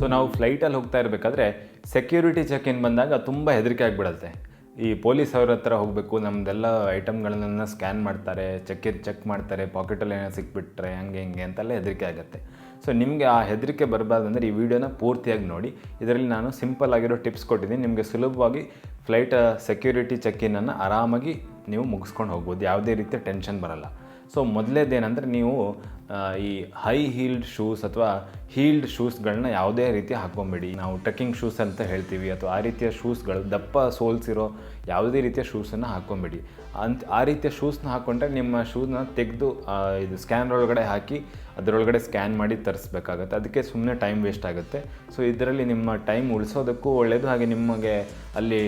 So ನಾವು ಫ್ಲೈಟಲ್ಲಿ ಹೋಗ್ತಾ ಇರಬೇಕಾದ್ರೆ ಸೆಕ್ಯೂರಿಟಿ ಚೆಕ್ ಇನ್ ಬಂದಾಗ ತುಂಬ ಹೆದರಿಕೆ ಆಗಿಬಿಡುತ್ತೆ. ಈ ಪೊಲೀಸ್ ಅವ್ರ ಹತ್ರ ಹೋಗಬೇಕು ನಮ್ಮದೆಲ್ಲ ಐಟಮ್ಗಳನ್ನ ಸ್ಕ್ಯಾನ್ ಮಾಡ್ತಾರೆ ಚೆಕ್ ಚೆಕ್ ಮಾಡ್ತಾರೆ ಪಾಕೆಟಲ್ಲಿ ಏನೋ ಸಿಕ್ಬಿಟ್ರೆ, ಹಂಗೆ ಹಿಂಗೆ ಅಂತೆಲ್ಲ ಹೆದರಿಕೆ ಆಗುತ್ತೆ. ಸೊ ನಿಮಗೆ ಆ ಹೆದರಿಕೆ ಬರಬಾರ್ದಂದ್ರೆ ಈ ವಿಡಿಯೋನ ಪೂರ್ತಿಯಾಗಿ ನೋಡಿ. ಇದರಲ್ಲಿ ನಾನು ಸಿಂಪಲ್ ಆಗಿರೋ ಟಿಪ್ಸ್ ಕೊಟ್ಟಿದ್ದೀನಿ. ನಿಮಗೆ ಸುಲಭವಾಗಿ ಫ್ಲೈಟ್ ಸೆಕ್ಯೂರಿಟಿ ಚೆಕ್ ಇನ್ನನ್ನು ಆರಾಮಾಗಿ ನೀವು ಮುಗಿಸ್ಕೊಂಡು ಹೋಗ್ಬೋದು. ಯಾವುದೇ ರೀತಿಯ ಟೆನ್ಷನ್ ಬರಲ್ಲ. ಸೊ ಮೊದಲೇದೇನೆಂದರೆ ನೀವು ಈ ಹೈ ಹೀಲ್ಡ್ ಶೂಸ್ ಅಥವಾ ಹೀಲ್ಡ್ ಶೂಸ್ಗಳನ್ನ ಯಾವುದೇ ರೀತಿ ಹಾಕ್ಕೊಂಬೇಡಿ. ನಾವು ಟ್ರೆಕ್ಕಿಂಗ್ ಶೂಸ್ ಅಂತ ಹೇಳ್ತೀವಿ. ಅಥವಾ ಆ ರೀತಿಯ ಶೂಸ್ಗಳು ದಪ್ಪ ಸೋಲ್ಸ್ ಇರೋ ಯಾವುದೇ ರೀತಿಯ ಶೂಸನ್ನು ಹಾಕ್ಕೊಂಬೇಡಿ. ಅಂತ, ಆ ರೀತಿಯ ಶೂಸ್ನ ಹಾಕ್ಕೊಂಡ್ರೆ ನಿಮ್ಮ ಶೂಸ್ನ ತೆಗೆದು ಇದು ಸ್ಕ್ಯಾನರ್ ಒಳಗಡೆ ಹಾಕಿ, ಅದರೊಳಗಡೆ ಸ್ಕ್ಯಾನ್ ಮಾಡಿ ತರಿಸ್ಬೇಕಾಗತ್ತೆ. ಅದಕ್ಕೆ ಸುಮ್ಮನೆ ಟೈಮ್ ವೇಸ್ಟ್ ಆಗುತ್ತೆ. ಸೊ ಇದರಲ್ಲಿ ನಿಮ್ಮ ಟೈಮ್ ಉಳಿಸೋದಕ್ಕೂ ಒಳ್ಳೆಯದು ಹಾಗೆ ನಿಮಗೆ ಅಲ್ಲಿ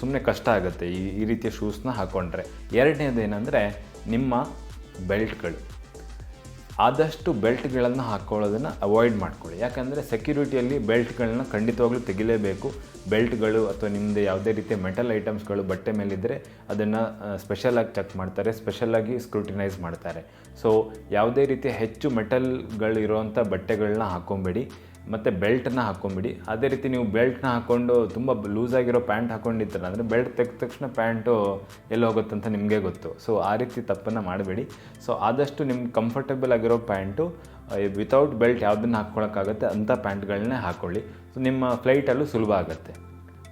ಸುಮ್ಮನೆ ಕಷ್ಟ ಆಗುತ್ತೆ ಈ ಈ ರೀತಿಯ ಶೂಸ್ನ ಹಾಕ್ಕೊಂಡ್ರೆ ಎರಡನೇದು ಏನಂದರೆ ನಿಮ್ಮ ಬೆಲ್ಟ್ಗಳು. ಆದಷ್ಟು ಬೆಲ್ಟ್ಗಳನ್ನು ಹಾಕ್ಕೊಳ್ಳೋದನ್ನು ಅವಾಯ್ಡ್ ಮಾಡ್ಕೊಳ್ಳಿ. ಯಾಕಂದರೆ ಸೆಕ್ಯೂರಿಟಿಯಲ್ಲಿ ಬೆಲ್ಟ್ಗಳನ್ನ ಖಂಡಿತವಾಗ್ಲೂ ತೆಗಿಲೇಬೇಕು. ಬೆಲ್ಟ್ಗಳು ಅಥವಾ ನಿಮ್ಮದು ಯಾವುದೇ ರೀತಿಯ ಮೆಟಲ್ ಐಟಮ್ಸ್ಗಳು ಬಟ್ಟೆ ಮೇಲಿದ್ದರೆ ಅದನ್ನು ಸ್ಪೆಷಲಾಗಿ ಚೆಕ್ ಮಾಡ್ತಾರೆ ಸ್ಪೆಷಲಾಗಿ ಸ್ಕ್ರೂಟಿನೈಸ್ ಮಾಡ್ತಾರೆ. ಸೊ ಯಾವುದೇ ರೀತಿಯ ಹೆಚ್ಚು ಮೆಟಲ್ಗಳು ಇರೋವಂಥ ಬಟ್ಟೆಗಳನ್ನ ಹಾಕ್ಕೊಬೇಡಿ ಮತ್ತು ಬೆಲ್ಟನ್ನ ಹಾಕ್ಕೊಂಬಿಡಿ ಅದೇ ರೀತಿ ನೀವು ಬೆಲ್ಟ್ನ ಹಾಕ್ಕೊಂಡು ತುಂಬ ಲೂಸಾಗಿರೋ ಪ್ಯಾಂಟ್ ಹಾಕ್ಕೊಂಡಿರ್ತಾರೆ ಅಂದರೆ ಬೆಲ್ಟ್ ತೆಗೆದ ತಕ್ಷಣ ಪ್ಯಾಂಟು ಎಲ್ಲಿ ಅಂತ ನಿಮಗೆ ಗೊತ್ತು. ಸೊ ಆ ರೀತಿ ತಪ್ಪನ್ನು ಮಾಡಬೇಡಿ. ಸೊ ಆದಷ್ಟು ನಿಮ್ಗೆ ಕಂಫರ್ಟಬಲ್ ಆಗಿರೋ ಪ್ಯಾಂಟು ವಿತೌಟ್ ಬೆಲ್ಟ್ ಯಾವುದನ್ನು ಹಾಕ್ಕೊಳಕ್ಕಾಗತ್ತೆ ಅಂಥ ಪ್ಯಾಂಟ್ಗಳನ್ನೇ ಹಾಕ್ಕೊಳ್ಳಿ ಸೊ ನಿಮ್ಮ ಫ್ಲೈಟಲ್ಲೂ ಸುಲಭ ಆಗುತ್ತೆ.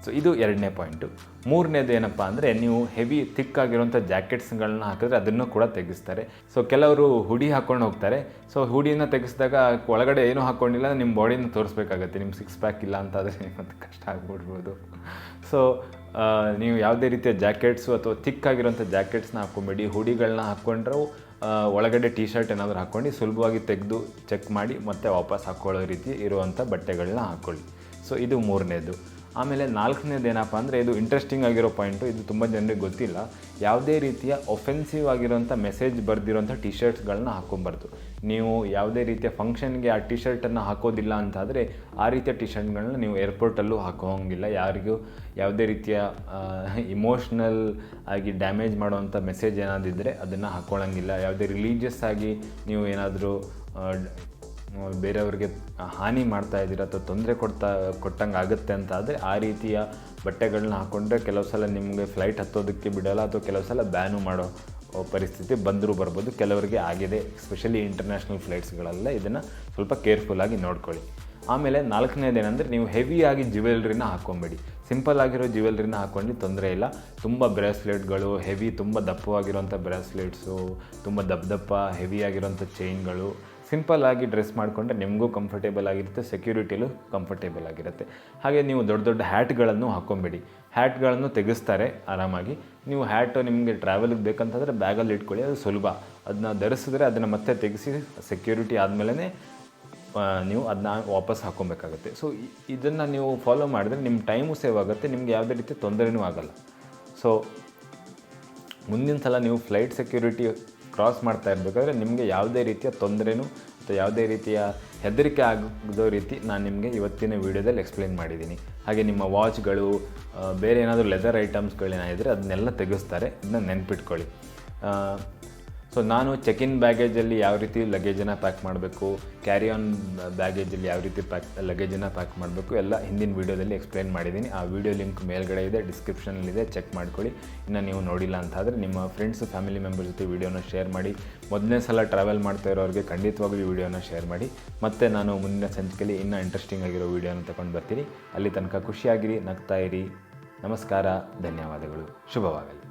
ಸೊ ಇದು ಎರಡನೇ ಪಾಯಿಂಟು ಮೂರನೇದು ಏನಪ್ಪ ಅಂದರೆ ನೀವು ಹೆವಿ ಥಿಕ್ ಆಗಿರುವಂಥ ಜಾಕೆಟ್ಸ್ಗಳನ್ನ ಹಾಕಿದ್ರೆ ಅದನ್ನು ಕೂಡ ತೆಗೆಸ್ತಾರೆ. ಸೊ ಕೆಲವರು ಹುಡಿ ಹಾಕ್ಕೊಂಡು ಹೋಗ್ತಾರೆ. ಸೊ ಹುಡಿನ ತೆಗೆಸಿದಾಗ ಒಳಗಡೆ ಏನೂ ಹಾಕ್ಕೊಂಡಿಲ್ಲ ನಿಮ್ಮ ಬಾಡಿನ ತೋರಿಸ್ಬೇಕಾಗತ್ತೆ. ನಿಮ್ಮ ಸಿಕ್ಸ್ ಪ್ಯಾಕ್ ಇಲ್ಲ ಅಂತಾದರೆ ನಿಮ್ಮದು ಕಷ್ಟ ಆಗ್ಬಿಡ್ಬೋದು. ಸೊ ನೀವು ಯಾವುದೇ ರೀತಿಯ ಜಾಕೆಟ್ಸು ಅಥವಾ ಥಿಕ್ ಆಗಿರೋಂಥ ಜಾಕೆಟ್ಸ್ನ ಹಾಕ್ಕೊಂಬೇಡಿ ಹುಡಿಗಳನ್ನ ಹಾಕ್ಕೊಂಡ್ರೂ ಒಳಗಡೆ ಟಿ ಶರ್ಟ್ ಏನಾದರೂ ಹಾಕ್ಕೊಂಡು ಸುಲಭವಾಗಿ ತೆಗೆದು ಚೆಕ್ ಮಾಡಿ ಮತ್ತೆ ವಾಪಸ್ ಹಾಕ್ಕೊಳ್ಳೋ ರೀತಿ ಇರುವಂಥ ಬಟ್ಟೆಗಳನ್ನ ಹಾಕ್ಕೊಳ್ಳಿ ಸೊ ಇದು ಮೂರನೇದು. ಆಮೇಲೆ ನಾಲ್ಕನೇದು ಏನಪ್ಪ ಅಂದರೆ ಇದು ಇಂಟ್ರೆಸ್ಟಿಂಗ್ ಆಗಿರೋ ಪಾಯಿಂಟು ಇದು ತುಂಬ ಜನರಿಗೆ ಗೊತ್ತಿಲ್ಲ. ಯಾವುದೇ ರೀತಿಯ ಒಫೆನ್ಸಿವ್ ಆಗಿರೋಂಥ ಮೆಸೇಜ್ ಬರೆದಿರೋಂಥ ಟಿ ಶರ್ಟ್ಸ್ಗಳನ್ನ ಹಾಕ್ಕೊಂಬಾರ್ದು ನೀವು ಯಾವುದೇ ರೀತಿಯ ಫಂಕ್ಷನ್ಗೆ ಆ ಟಿ ಶರ್ಟನ್ನು ಹಾಕೋದಿಲ್ಲ ಅಂತಾದರೆ ಆ ರೀತಿಯ ಟಿ ಶರ್ಟ್ಗಳನ್ನ ನೀವು ಏರ್ಪೋರ್ಟಲ್ಲೂ ಹಾಕೋಂಗಿಲ್ಲ. ಯಾರಿಗೂ ಯಾವುದೇ ರೀತಿಯ ಇಮೋಷ್ನಲ್ ಆಗಿ ಡ್ಯಾಮೇಜ್ ಮಾಡುವಂಥ ಮೆಸೇಜ್ ಏನಾದಿದ್ದರೆ ಅದನ್ನು ಹಾಕ್ಕೊಳ್ಳೋಂಗಿಲ್ಲ ಯಾವುದೇ ರಿಲೀಜಿಯಸ್ ಆಗಿ ನೀವು ಏನಾದರೂ ಬೇರೆಯವ್ರಿಗೆ ಹಾನಿ ಮಾಡ್ತಾ ಇದ್ದೀರ ಅಥವಾ ತೊಂದರೆ ಕೊಡ್ತಾ ಕೊಟ್ಟಂಗೆ ಆಗುತ್ತೆ ಅಂತ ಆದರೆ ಆ ರೀತಿಯ ಬಟ್ಟೆಗಳನ್ನ ಹಾಕ್ಕೊಂಡ್ರೆ ಕೆಲವು ಸಲ ನಿಮಗೆ ಫ್ಲೈಟ್ ಹತ್ತೋದಕ್ಕೆ ಬಿಡಲ್ಲ ಅಥವಾ ಕೆಲವು ಸಲ ಬ್ಯಾನು ಮಾಡೋ ಪರಿಸ್ಥಿತಿ ಬಂದರೂ ಬರ್ಬೋದು. ಕೆಲವರಿಗೆ ಆಗಿದೆ ಎಸ್ಪೆಷಲಿ ಇಂಟರ್ನ್ಯಾಷನಲ್ ಫ್ಲೈಟ್ಸ್ಗಳೆಲ್ಲ ಇದನ್ನು ಸ್ವಲ್ಪ ಕೇರ್ಫುಲ್ಲಾಗಿ ನೋಡ್ಕೊಳ್ಳಿ. ಆಮೇಲೆ ನಾಲ್ಕನೇದೇನೆಂದರೆ ನೀವು ಹೆವಿಯಾಗಿ ಜ್ಯುವೆಲ್ರಿನ ಹಾಕ್ಕೊಂಬೇಡಿ ಸಿಂಪಲ್ ಆಗಿರೋ ಜ್ಯುವೆಲ್ರಿನ ಹಾಕ್ಕೊಂಡು ತೊಂದರೆ ಇಲ್ಲ. ತುಂಬ ಬ್ರೇಸ್ಲೆಟ್ಗಳು ಹೆವಿ ತುಂಬ ದಪ್ಪವಾಗಿರುವಂಥ ಬ್ರೇಸ್ಲೆಟ್ಸು ತುಂಬ ದಪ್ಪ ದಪ್ಪ ಹೆವಿ ಆಗಿರೋಂಥ ಚೈನ್ಗಳು ಸಿಂಪಲ್ ಆಗಿ ಡ್ರೆಸ್ ಮಾಡಿಕೊಂಡ್ರೆ ನಿಮಗೂ ಕಂಫರ್ಟೇಬಲ್ ಆಗಿರುತ್ತೆ ಸೆಕ್ಯೂರಿಟಿಲೂ ಕಂಫರ್ಟೇಬಲ್ ಆಗಿರುತ್ತೆ. ಹಾಗೆ ನೀವು ದೊಡ್ಡ ದೊಡ್ಡ ಹ್ಯಾಟ್ಗಳನ್ನು ಹಾಕ್ಕೊಂಬೇಡಿ ಹ್ಯಾಟ್ಗಳನ್ನು ತೆಗೆಸ್ತಾರೆ ಆರಾಮಾಗಿ. ನೀವು ಹ್ಯಾಟು ನಿಮಗೆ ಟ್ರಾವೆಲಿಗೆ ಬೇಕಂತಂದರೆ ಬ್ಯಾಗಲ್ಲಿ ಇಟ್ಕೊಳ್ಳಿ, ಅದು ಸುಲಭ. ಅದನ್ನ ಧರಿಸಿದ್ರೆ ಅದನ್ನು ಮತ್ತೆ ತೆಗೆಸಿ ಸೆಕ್ಯೂರಿಟಿ ಆದಮೇಲೆ ನೀವು ಅದನ್ನ ವಾಪಸ್ ಹಾಕ್ಕೊಬೇಕಾಗುತ್ತೆ ಸೊ ಇದನ್ನು ನೀವು ಫಾಲೋ ಮಾಡಿದ್ರೆ ನಿಮ್ಮ ಟೈಮು ಸೇವ್ ಆಗುತ್ತೆ, ನಿಮ್ಗೆ ಯಾವುದೇ ರೀತಿ ತೊಂದರೆನೂ ಆಗಲ್ಲ. ಸೊ ಮುಂದಿನ ಸಲ ನೀವು ಫ್ಲೈಟ್ ಸೆಕ್ಯೂರಿಟಿ ಕ್ರಾಸ್ ಮಾಡ್ತಾ ಇರಬೇಕಾದ್ರೆ ನಿಮಗೆ ಯಾವುದೇ ರೀತಿಯ ತೊಂದರೆನೂ ಅಥವಾ ಯಾವುದೇ ರೀತಿಯ ಹೆದರಿಕೆ ಆಗದೋ ರೀತಿ ನಾನು ನಿಮಗೆ ಇವತ್ತಿನ ವೀಡಿಯೋದಲ್ಲಿ ಎಕ್ಸ್ಪ್ಲೇನ್ ಮಾಡಿದ್ದೀನಿ. ಹಾಗೆ ನಿಮ್ಮ ವಾಚ್ಗಳು ಬೇರೆ ಏನಾದರೂ ಲೆದರ್ ಐಟಮ್ಸ್ಗಳೇನಾಗಿದ್ದರೆ ಅದನ್ನೆಲ್ಲ ತೆಗೆಸ್ತಾರೆ. ಇದನ್ನ ನೆನ್ಪಿಟ್ಕೊಳ್ಳಿ. ಸೊ ನಾನು ಚೆಕ್ ಇನ್ ಬ್ಯಾಗೇಜಲ್ಲಿ ಯಾವ ರೀತಿ ಲಗೇಜನ್ನು ಪ್ಯಾಕ್ ಮಾಡಬೇಕು ಕ್ಯಾರಿ ಆನ್ ಬ್ಯಾಗೇಜಲ್ಲಿ ಯಾವ ರೀತಿ ಪ್ಯಾಕ್ ಲಗೇಜನ್ನು ಪ್ಯಾಕ್ ಮಾಡಬೇಕು, ಎಲ್ಲ ಹಿಂದಿನ ವೀಡಿಯೋದಲ್ಲಿ ಎಕ್ಸ್ಪ್ಲೈನ್ ಮಾಡಿದ್ದೀನಿ ಆ ವಿಡಿಯೋ ಲಿಂಕ್ ಮೇಲ್ಗಡೆ ಇದೆ ಡಿಸ್ಕ್ರಿಪ್ಷನಲ್ಲಿದೆ ಚೆಕ್ ಮಾಡ್ಕೊಳ್ಳಿ. ಇನ್ನು ನೀವು ನೋಡಿಲ್ಲ ಅಂತ ಆದರೆ ನಿಮ್ಮ ಫ್ರೆಂಡ್ಸ್ ಫ್ಯಾಮಿಲಿ ಮೆಂಬರ್ ಜೊತೆ ವೀಡಿಯೋನ ಶೇರ್ ಮಾಡಿ. ಮೊದಲನೇ ಸಲ ಟ್ರಾವೆಲ್ ಮಾಡ್ತಾ ಇರೋರಿಗೆ ಖಂಡಿತವಾಗ್ಲೂ ವೀಡಿಯೋನ ವಿಡಿಯೋನ ಶೇರ್ ಮಾಡಿ. ಮತ್ತು ನಾನು ಮುಂದಿನ ಸಂಚಿಕೆಯಲ್ಲಿ ಇನ್ನೂ ಇಂಟ್ರೆಸ್ಟಿಂಗ್ ಆಗಿರೋ ವೀಡಿಯೋನ ತಗೊಂಡು ಬರ್ತೀನಿ. ಅಲ್ಲಿ ತನಕ ಖುಷಿಯಾಗಿರಿ, ನಗ್ತಾ ಇರಿ. ನಮಸ್ಕಾರ, ಧನ್ಯವಾದಗಳು. ಶುಭವಾಗಲಿ.